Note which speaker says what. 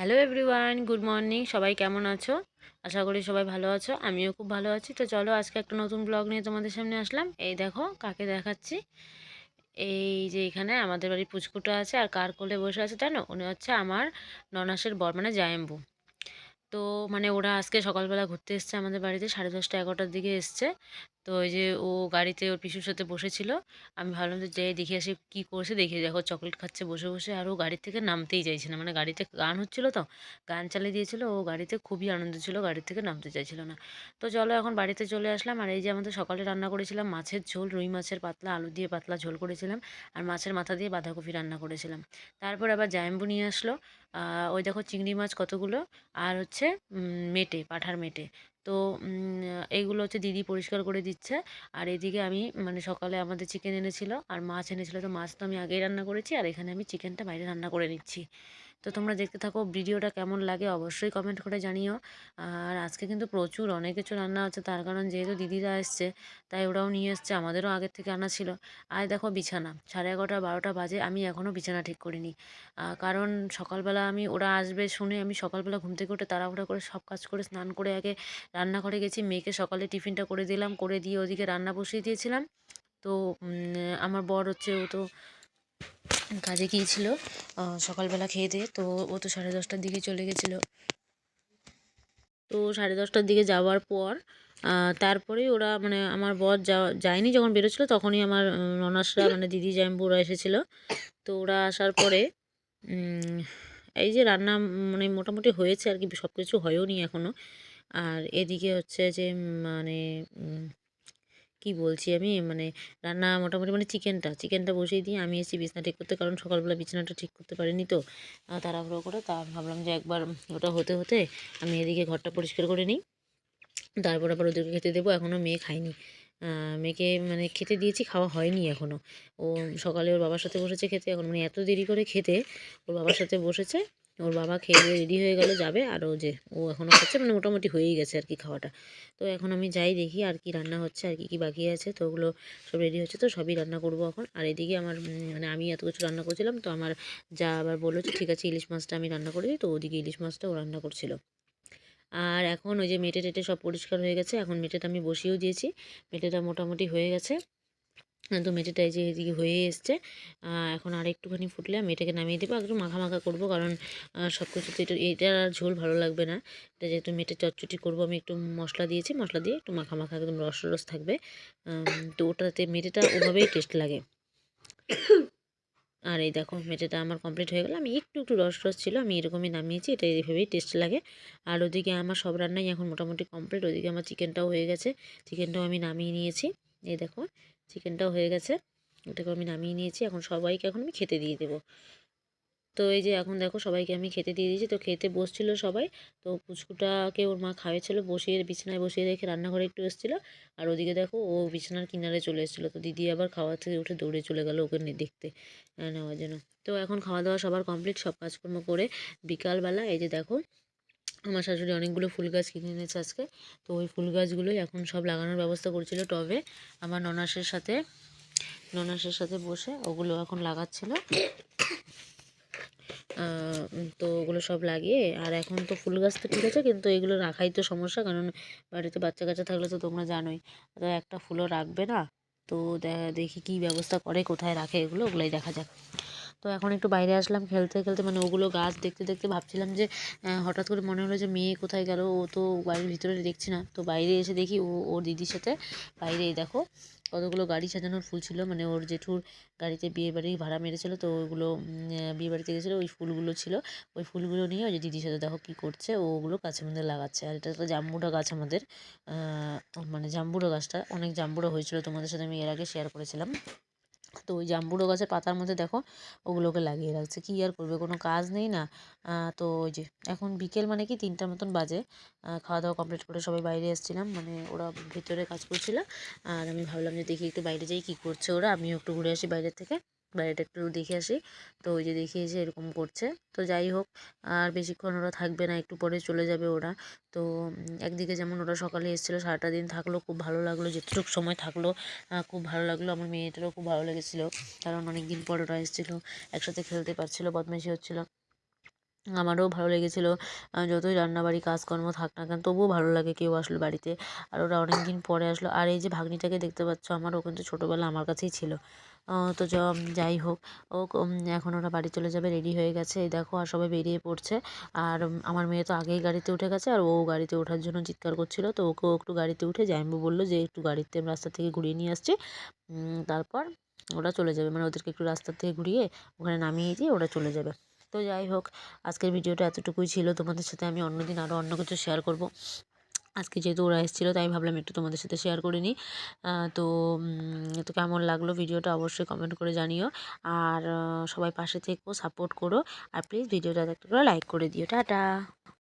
Speaker 1: Hello everyone, good morning. সবাই কেমন আছো? আশা করি সবাই ভালো আছো, আমিও খুব ভালো আছি। তো চলো আজকে একটা নতুন ব্লগ নিয়ে তোমাদের সামনে আসলাম। এই দেখো কাকে দেখাচ্ছি। এই যে এখানে আমাদের বাড়ির পুচকুটা আছে আর কার কোলে বসে আছে, জানো? উনি হচ্ছে আমার ননাসের বর মানে জায়েম্বু। তো মানে ওরা আজকে সকালবেলা ঘুরতে এসছে আমাদের বাড়িতে, সাড়ে দশটা, এগারোটার দিকে এসছে। তো ওই যে ও গাড়িতে ওর পিসুর সাথে বসেছিল। আমি ভাবলাম যে যেয়ে দেখে আসি কী করছে। দেখে দেখো চকলেট খাচ্ছে বসে বসে। আর ও গাড়ির থেকে নামতেই চাইছে না। মানে গাড়িতে গান হচ্ছিল তো, গান চালিয়ে দিয়েছিল। ও গাড়িতে খুবই আনন্দ ছিল, গাড়ির থেকে নামতে চাইছিল না। তো চলো এখন বাড়িতে চলে আসলাম। আর এই যে আমাদের সকালে রান্না করেছিলাম মাছের ঝোল, রুই মাছের পাতলা, আলু দিয়ে পাতলা ঝোল করেছিলাম। আর মাছের মাথা দিয়ে বাঁধাকপি রান্না করেছিলাম। তারপর আবার জায়াম্বু নিয়ে আসলো। ওই দেখো চিংড়ি মাছ কতগুলো? আর হচ্ছে মেটে, পাঠার মেটে। তো এগুলো হচ্ছে দিদি পরিষ্কার করে দিচ্ছে। আর এদিকে আমি মানে সকালে আমাদের চিকেন এনেছিল, আর মাছ এনেছিল, তো মাছ তো আমি আগেই রান্না করেছি, আর এখানে আমি চিকেনটা বাইরে রান্না করে নিচ্ছি। তো তোমরা দেখতে থাকো ভিডিওটা কেমন লাগে অবশ্যই কমেন্ট করে জানিও। আর আজকে কিন্তু প্রচুর অনেক কিছু রান্না আছে, তার কারণ যেহেতু দিদিরা এসছে, তাই ওরাও নিয়ে এসছে, আমাদেরও আগের থেকে আনা ছিল। আর দেখো বিছানা, সাড়ে এগারোটা বারোটা বাজে, আমি এখনও বিছানা ঠিক করিনি। কারণ সকালবেলা আমি, ওরা আসবে শুনে আমি সকালবেলা ঘুম থেকে উঠে তাড়াহুড়া করে সব কাজ করে স্নান করে আগে রান্নাঘরে গেছি, মেয়েকে সকালে টিফিনটা করে দিলাম, করে দিয়ে ওদিকে রান্না বসিয়ে দিয়েছিলাম। তো আমার বর হচ্ছে ও তো কাজে গিয়েছিল সকালবেলা খেয়ে দিয়ে, তো ও তো সাড়ে দশটার দিকে চলে গেছিল। তো সাড়ে দশটার দিকে যাওয়ার পর তারপরেই ওরা মানে আমার বর যাওয়া যায়নি যখন বেরোচ্ছিলো, তখনই আমার ননাসরা মানে দিদি জাম্বুরা এসেছিল। তো ওরা আসার পরে এই যে রান্না মানে মোটামুটি হয়েছে আর কি সব কিছু হয়ও নি এখনও আর এদিকে হচ্ছে যে মানে কি বলছি আমি? মানে রান্না মোটামুটি মানে চিকেনটা চিকেনটা বসিয়ে দিয়ে আমি এসেছি বিছনা ঠিক করতে, কারণ সকালবেলা বিছানাটা ঠিক করতে পারিনি তো। তাড়াহুড়ো করে তা ভাবলাম যে একবার ওটা হতে হতে আমি এদিকে ঘরটা পরিষ্কার করে নিই। তারপর আবার ওদেরকে খেতে দেবো এখনও মেয়ে খায়নি। মেয়েকে মানে খেতে দিয়েছি, খাওয়া হয়নি এখনও ও সকালে ওর বাবার সাথে বসেছে খেতে, এখন মানে এত দেরি করে খেতে, ওর বাবার সাথে বসেছে। ওর বাবা খেয়ে দিয়ে রেডি হয়ে গেলে, যাবে। আর ও যে, ও এখনও খাচ্ছে মানে মোটামুটি হয়েই গেছে আর কি খাওয়াটা। তো এখন আমি যাই দেখি আর কি রান্না হচ্ছে, আর কি কি বাকি আছে। তো ওগুলো সব রেডি হচ্ছে, তো সবই রান্না করব এখন। আর এদিকে আমার মানে আমি এত কিছু রান্না করছিলাম, তো আমার যা আবার বলল ঠিক আছে, ইলিশ মাছটা আমি রান্না করে দিই। তো ওদিকে ইলিশ মাছটাও রান্না করছিল। আর এখন ওই যে মেটে টেটে সব পরিষ্কার হয়ে গেছে। এখন মেটেটা আমি বসিয়েও দিয়েছি। মেটেটা মোটামুটি হয়ে গেছে। তো মেটেটা এই যে এদিকে হয়ে এসছে। এখন আর একটুখানি ফুটলে আমি এটাকে নামিয়ে দেবো। একটু মাখা মাখা করব কারণ সব কিছুতে এটা এটার আর ঝোল ভালো লাগবে না। এটা যেহেতু মেটে চটচটি করব, আমি একটু মশলা দিয়েছি। মশলা দিয়ে একটু মাখা মাখা একদম রস রস থাকবে। তো ওটাতে মেটেটা ওভাবেই টেস্ট লাগে। আর এই দেখো মেটেটা আমার কমপ্লিট হয়ে গেল। আমি একটু একটু রস রস ছিল, আমি এরকমই নামিয়েছি। এটা এইভাবেই টেস্ট লাগে। আর ওদিকে আমার সব রান্নাই এখন মোটামুটি কমপ্লিট। ওদিকে আমার চিকেনটাও হয়ে গেছে। চিকেনটাও আমি নামিয়ে নিয়েছি। এই দেখো চিকেনটাও হয়ে গেছে। ওটাকে আমি নামিয়ে নিয়েছি। এখন সবাইকে এখন আমি খেতে দিয়ে দেবো। তো এই যে এখন দেখো সবাইকে আমি খেতে দিয়ে দিয়েছি। তো খেতে বসছিল সবাই। তো পুচকুটাকে ওর মা খাওয়াচ্ছিল বসিয়ে বিছানায় বসিয়ে রেখে রান্নাঘরে একটু এসেছিল। আর ওদিকে দেখো ও বিছানার কিনারে চলে এসেছিল। তো দিদি আবার খাওয়া থেকে উঠে দৌড়ে চলে গেলো ওকে দেখতে। নেওয়ার জন্য। তো এখন খাওয়া দাওয়া সবার কমপ্লিট। সব কাজকর্ম করে বিকালবেলা এই যে দেখো আমার শাশুড়ি অনেকগুলো ফুল গাছ কিনে এনেছে আজকে। তো ওই ফুল গাছগুলোই এখন সব লাগানোর ব্যবস্থা করছিল টবে। আমার ননাসের সাথে ননাসের সাথে বসে ওগুলো এখন লাগাচ্ছিল। তো ওগুলো সব লাগিয়ে, আর এখন তো ফুল গাছ তো ঠিক আছে, কিন্তু এগুলো রাখাই তো সমস্যা, কারণ বাড়িতে বাচ্চা কাচ্চা থাকলে তো তোমরা জানোই। তো একটা ফুলও রাখবে না, তো দেখি কি ব্যবস্থা করে, কোথায় রাখে এগুলো, ওগুলোই দেখা যাক। তো এখন একটু বাইরে আসলাম খেলতে খেলতে মানে ওগুলো গাছ দেখতে দেখতে ভাবছিলাম যে হঠাৎ করে মনে হলো যে মেয়ে কোথায় গেল, ও তো বাড়ির ভিতরে দেখছি না। তো বাইরে এসে দেখি ও ওর দিদির সাথে বাইরে দেখো, কতগুলো গাড়ি সাজানোর ফুল ছিল মানে ওর জেঠুর গাড়িতে বিয়ে বাড়ি ভাড়া মেরেছিল, তো ওগুলো বিয়ে বাড়িতে গেছিল, ওই ফুলগুলো ছিল। ওই ফুলগুলো নিয়ে ওই যে দিদির সাথে দেখো কী করছে, ও ওগুলো গাছের মধ্যে লাগাচ্ছে। আর এটা একটা জাম্বুরা গাছ আমাদের মানে জাম্বুরা গাছটা, অনেক জাম্বুরা হয়েছিল, তোমাদের সাথে আমি এর আগে শেয়ার করেছিলাম। তো ওই জাম্বুড়ো গাছের পাতার মধ্যে দেখো ওগুলোকে লাগিয়ে রাখছে। কী আর করবে? কোনো কাজ নেই না? তো ওই যে এখন বিকেল মানে কি তিনটার মতন বাজে। খাওয়া দাওয়া কমপ্লিট করে সবাই বাইরে এসেছিলাম। মানে ওরা ভিতরে কাজ করছিল। আর আমি ভাবলাম যে দেখি একটু বাইরে যাই, কী করছে ওরা। আমিও একটু ঘুরে আসি বাইরের থেকে। বাইরেটা একটু দেখে আসি। তো ওই যে দেখে এসে এরকম করছে। তো যাই হোক, আর বেশিক্ষণ ওরা থাকবে না, একটু পরে চলে যাবে ওরা। তো একদিকে যেমন ওরা সকালে এসেছিল, সারাটা দিন থাকল, খুব ভালো লাগল, যেটুকু সময় থাকল খুব ভালো লাগল। আমার মেয়েটারও খুব ভালো লেগেছিলো, কারণ অনেক দিন পর ওরা এসেছিল, একসাথে খেলতে পারছিলো, বদমাইশি হচ্ছিল। আমারও ভালো লেগেছিলো যতই রান্নাবাড়ি, কাজকর্ম থাক না কেন, তবুও ভালো লাগে কেউ আসলো বাড়িতে। আর ওরা অনেক দিন পরে আসলো। আর এই যে ভাগ্নিটাকে দেখতে পাচ্ছ, আমারও কিন্তু ছোটোবেলা আমার কাছেই ছিল। তো যাই হোক। ও এখন ওরা বাড়ি চলে যাবে রেডি হয়ে গেছে। এই দেখো, আর সবাই বেরিয়ে পড়ছে। আর আমার মেয়ে তো আগেই গাড়িতে উঠে গেছে, আর ও গাড়িতে ওঠার জন্য চিৎকার করছিল। তো ওকেও একটু গাড়িতে উঠে জামাইবাবু বলল যে, একটু গাড়িতে রাস্তা থেকে ঘুরিয়ে নিয়ে আসছি। তারপর ওরা চলে যাবে। মানে ওদেরকে একটু রাস্তা থেকে ঘুরিয়ে ওখানে নামিয়ে দিয়ে ওরা চলে যাবে। তো যাই হোক, আজকের ভিডিওটা এতটুকুই ছিল। তোমাদের সাথে আমি অন্যদিন আরও অন্য কিছু শেয়ার করব। আজকে যেহেতু ওরা এসেছিল, তাই ভাবলাম একটু তোমাদের সাথে শেয়ার করে নিই। তো তো কেমন লাগল ভিডিওটা অবশ্যই কমেন্ট করে জানিও। আর সবাই পাশে থেকো সাপোর্ট করো। আর প্লিজ ভিডিওটা একটা করে লাইক করে দিও। টাটা!